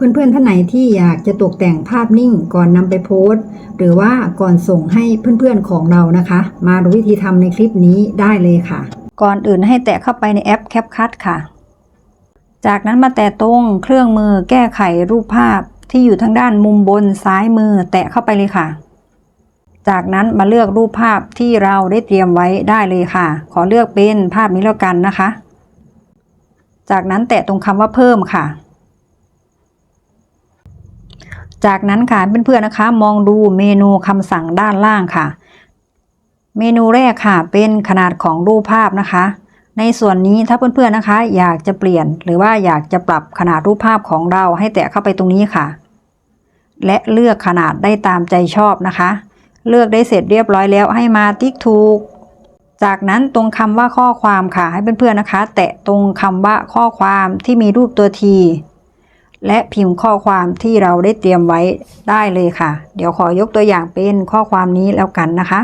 เพื่อนๆท่านไหนที่อยากจะตกแต่งภาพนิ่งก่อนนำไปโพสต์ หรือว่าก่อนส่งให้เพื่อนๆของเรานะคะ มาดูวิธีทำในคลิปนี้ได้เลยค่ะ ก่อนอื่นให้แตะเข้าไปในแอป CapCut ค่ะ จากนั้นมาแตะตรงเครื่องมือแก้ไขรูปภาพที่อยู่ทางด้านมุมบนซ้ายมือแตะเข้าไปเลยค่ะ จากนั้นมาเลือกรูปภาพที่เราได้เตรียมไว้ได้เลยค่ะ ขอเลือกเป็นภาพนี้แล้วกันนะคะ จากนั้นแตะตรงคำว่าเพิ่มค่ะ จากนั้นค่ะเพื่อนๆนะคะ มองดูเมนูคำสั่งด้านล่างค่ะ เมนูแรกค่ะ เป็นขนาดของรูปภาพนะคะ ในส่วนนี้ถ้าเพื่อนๆนะคะ อยากจะเปลี่ยนหรือว่าอยากจะปรับขนาดรูปภาพของเราให้แตะเข้าไปตรงนี้ค่ะ และเลือกขนาดได้ตามใจชอบนะคะ เลือกได้เสร็จเรียบร้อยแล้วให้มาติ๊กถูกจากนั้นตรงคำว่าข้อความค่ะ ให้เพื่อนๆนะคะ แตะตรงคำว่าข้อความที่มีรูปตัวที และพิมพ์ข้อความที่เราได้เตรียมไว้ได้เลยค่ะ เดี๋ยวขอยกตัวอย่างเป็นข้อความนี้แล้วกันนะคะ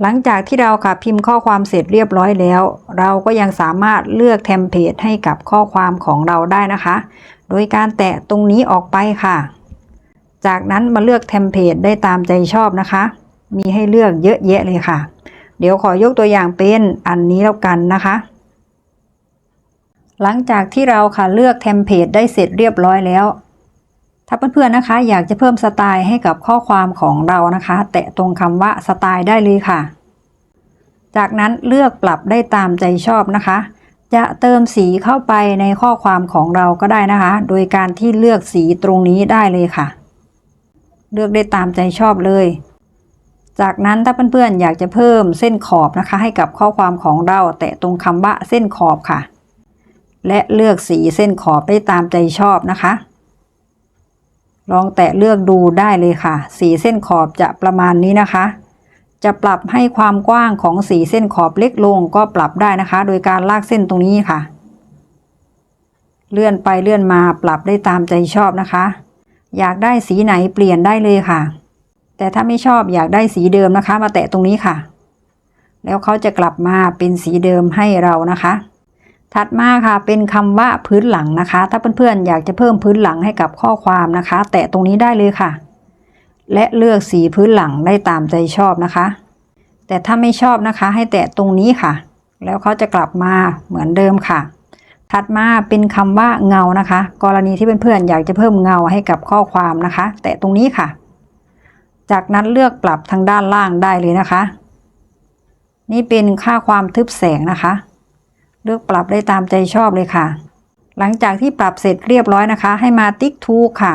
หลังจากที่เราค่ะพิมพ์ข้อความเสร็จเรียบร้อยแล้ว เราก็ยังสามารถเลือกเทมเพลตให้กับข้อความของเราได้นะคะ โดยการแตะตรงนี้ออกไปค่ะ จากนั้นมาเลือกเทมเพลตได้ตามใจชอบนะคะ มีให้เลือกเยอะแยะเลยค่ะ เดี๋ยวขอยกตัวอย่างเป็นอันนี้แล้วกันนะคะ หลังจากที่เราค่ะเลือกเทมเพลตได้เสร็จเรียบร้อยแล้ว ถ้าเพื่อนๆนะคะ อยากจะเพิ่มสไตล์ให้กับข้อความของเรานะคะ แตะตรงคำว่าสไตล์ได้เลยค่ะ จากนั้นเลือกปรับได้ตามใจชอบนะคะ จะเติมสีเข้าไปในข้อความของเราก็ได้นะคะ โดยการที่เลือกสีตรงนี้ได้เลยค่ะ เลือกได้ตามใจชอบเลย จากนั้นถ้าเพื่อนๆอยากจะเพิ่มเส้นขอบนะคะ ให้กับข้อความของเรา แตะตรงคำว่าเส้นขอบค่ะ และเลือกสีเส้นขอบได้ตามใจชอบนะคะ ลองแตะเลือกดูได้เลยค่ะ สีเส้นขอบจะประมาณนี้นะคะ จะปรับให้ความกว้างของสีเส้นขอบเล็กลงก็ปรับได้นะคะ โดยการลากเส้นตรงนี้ค่ะ เลื่อนไปเลื่อนมาปรับได้ตามใจชอบนะคะ อยากได้สีไหนเปลี่ยนได้เลยค่ะ แต่ถ้าไม่ชอบอยากได้สีเดิมนะคะ มาแตะตรงนี้ค่ะ แล้วเขาจะกลับมาเป็นสีเดิมให้เรานะคะ ถัดมาค่ะเป็นคำว่าพื้นหลังนะคะ ถ้าเพื่อนๆอยากจะเพิ่มพื้นหลังให้กับข้อความนะคะ แตะตรงนี้ได้เลยค่ะ และเลือกสีพื้นหลังได้ตามใจชอบนะคะ แต่ถ้าไม่ชอบนะคะ ให้แตะตรงนี้ค่ะ แล้วเขาจะกลับมาเหมือนเดิมค่ะ ถัดมาเป็นคำว่าเงานะคะ กรณีที่เพื่อนๆอยากจะเพิ่มเงาให้กับข้อความนะคะ แตะตรงนี้ค่ะ จากนั้นเลือกปรับทางด้านล่างได้เลยนะคะ นี่เป็นค่าความทึบแสงนะคะ เลือกปรับได้ตามใจชอบเลยค่ะ หลังจากที่ปรับเสร็จเรียบร้อยนะคะ ให้มาติ๊กทูค่ะ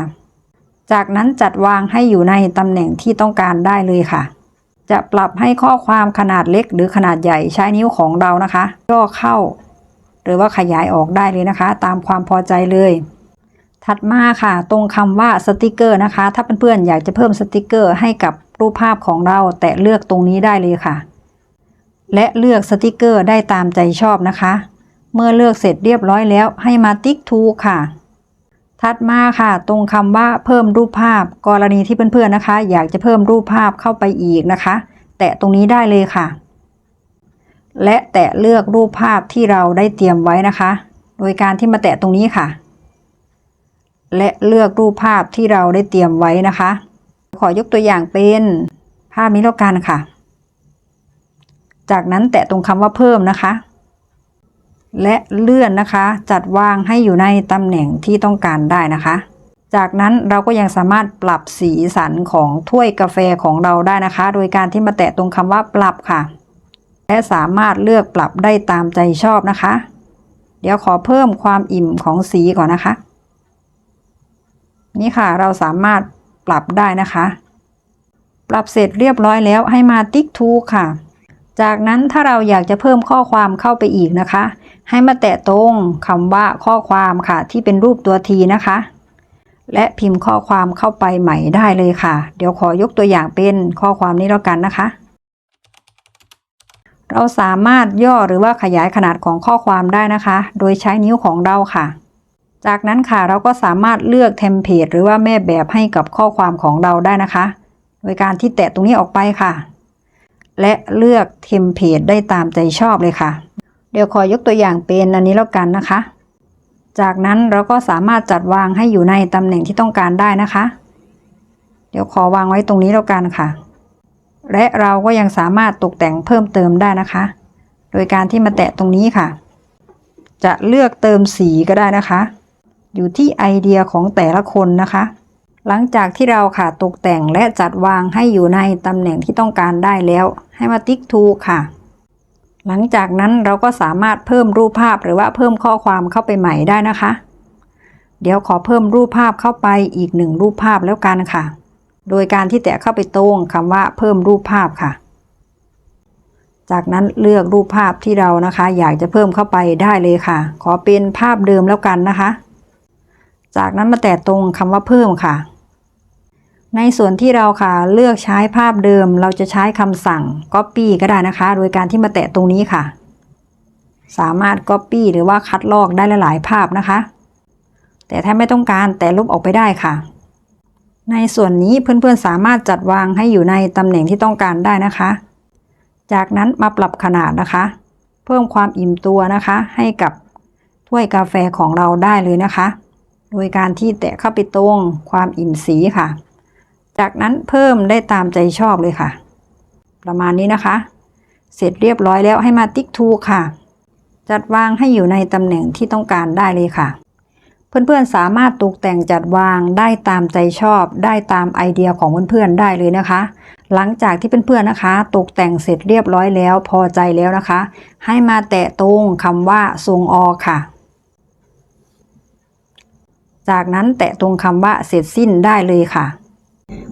จากนั้นจัดวางให้อยู่ในตำแหน่งที่ต้องการได้เลยค่ะ จะปรับให้ข้อความขนาดเล็กหรือขนาดใหญ่ใช้นิ้วของเรานะคะย่อเข้า หรือว่าขยายออกได้เลยนะคะ ตามความพอใจเลยถัดมาค่ะ ตรงคำว่าสติกเกอร์นะคะ ถ้าเพื่อนๆอยากจะเพิ่มสติกเกอร์ให้กับรูปภาพของเรา แตะเลือกตรงนี้ได้เลยค่ะ และเลือกสติกเกอร์ได้ตามใจชอบนะคะ เมื่อเลือกเสร็จเรียบร้อยแล้วให้มาติ๊กทูค่ะ ถัดมาค่ะ ตรงคำว่าเพิ่มรูปภาพ กรณีที่เพื่อนๆนะคะ อยากจะเพิ่มรูปภาพเข้าไปอีกนะคะ แตะตรงนี้ได้เลยค่ะ และแตะเลือกรูปภาพที่เราได้เตรียมไว้นะคะ โดยการที่มาแตะตรงนี้ค่ะ และเลือกรูปภาพที่เราได้เตรียมไว้นะคะ ขอยกตัวอย่างเป็นภาพนี้แล้วกันค่ะ จากนั้นแตะตรงคำว่าเพิ่มนะคะ และเลื่อนนะคะ จัดวางให้อยู่ในตำแหน่งที่ต้องการได้นะคะ จากนั้นเราก็ยังสามารถปรับสีสันของถ้วยกาแฟของเราได้นะคะ โดยการที่มาแตะตรงคำว่าปรับค่ะ และสามารถเลือกปรับได้ตามใจชอบนะคะ เดี๋ยวขอเพิ่มความอิ่มของสีก่อนนะคะ นี่ค่ะเราสามารถปรับได้นะคะ ปรับเสร็จเรียบร้อยแล้วให้มาติ๊กทูค่ะ จากนั้นถ้าเราอยากจะเพิ่มข้อความเข้าไปอีกนะคะ ให้มาแตะตรงคำว่าข้อความค่ะ ที่เป็นรูปตัวทีนะคะ และพิมพ์ข้อความเข้าไปใหม่ได้เลยค่ะ เดี๋ยวขอยกตัวอย่างเป็นข้อความนี้แล้วกันนะคะ เราสามารถย่อหรือว่าขยายขนาดของข้อความได้นะคะ โดยใช้นิ้วของเราค่ะ จากนั้นค่ะเราก็สามารถเลือกเทมเพลตหรือว่าแม่แบบให้กับข้อความของเราได้นะคะ โดยการที่แตะตรงนี้ออกไปค่ะ และเลือกเทมเพลตได้ตามใจชอบเลยค่ะ เดี๋ยวขอยกตัวอย่างเป็นอันนี้แล้วกันนะคะ จากนั้นเราก็สามารถจัดวางให้อยู่ในตำแหน่งที่ต้องการได้นะคะ เดี๋ยวขอวางไว้ตรงนี้แล้วกันค่ะ และเราก็ยังสามารถตกแต่งเพิ่มเติมได้นะคะ โดยการที่มาแตะตรงนี้ค่ะ จะเลือกเติมสีก็ได้นะคะ อยู่ที่ไอเดียของแต่ละคนนะคะ หลังจากที่เราค่ะตกแต่งและจัดวางให้อยู่ในตำแหน่งที่ต้องการได้แล้ว ให้มาติ๊กถูค่ะ หลังจากนั้นเราก็สามารถเพิ่มรูปภาพหรือว่าเพิ่มข้อความเข้าไปใหม่ได้นะคะ เดี๋ยวขอเพิ่มรูปภาพเข้าไปอีกหนึ่งรูปภาพแล้วกันค่ะ โดยการที่แตะเข้าไปตรงคำว่าเพิ่มรูปภาพค่ะ จากนั้นเลือกรูปภาพที่เรานะคะ อยากจะเพิ่มเข้าไปได้เลยค่ะ ขอเป็นภาพเดิมแล้วกันนะคะ จากนั้นมาแตะตรงคำว่าเพิ่มค่ะ ในส่วนที่เราค่ะเลือกใช้ภาพเดิม เราจะใช้คำสั่ง Copy ก็ได้นะคะ โดยการที่มาแตะตรงนี้ค่ะ สามารถ Copy หรือว่าคัดลอกได้หลาย ๆ ภาพนะคะ แต่ถ้าไม่ต้องการแต่ลบออกไปได้ค่ะ ในส่วนนี้เพื่อนๆสามารถจัดวางให้อยู่ในตำแหน่งที่ต้องการได้นะคะ จากนั้นมาปรับขนาดนะคะ เพิ่มความอิ่มตัวนะคะ ให้กับถ้วยกาแฟของเราได้เลยนะคะ โดยการที่แตะเข้าไปตรงความอิ่มสีค่ะ จากนั้นเพิ่มได้ตามใจชอบเลยค่ะ ประมาณนี้นะคะ เสร็จเรียบร้อยแล้วให้มาติ๊กทูค่ะ จัดวางให้อยู่ในตำแหน่งที่ต้องการได้เลยค่ะ เพื่อนๆสามารถตกแต่งจัดวางได้ตามใจชอบ ได้ตามไอเดียของเพื่อนๆได้เลยนะคะ หลังจากที่เพื่อนๆนะคะ ตกแต่งเสร็จเรียบร้อยแล้วพอใจแล้วนะคะ ให้มาแตะตรงคำว่าทรงอค่ะจากนั้นแตะตรงคำว่าเสร็จสิ้นได้เลยค่ะ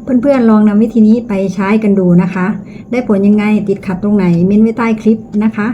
เพื่อนๆลองนำวิธีนี้ไปใช้กันดูนะคะ ได้ผลยังไงติดขัดตรงไหนเม้นไว้ใต้คลิปนะคะ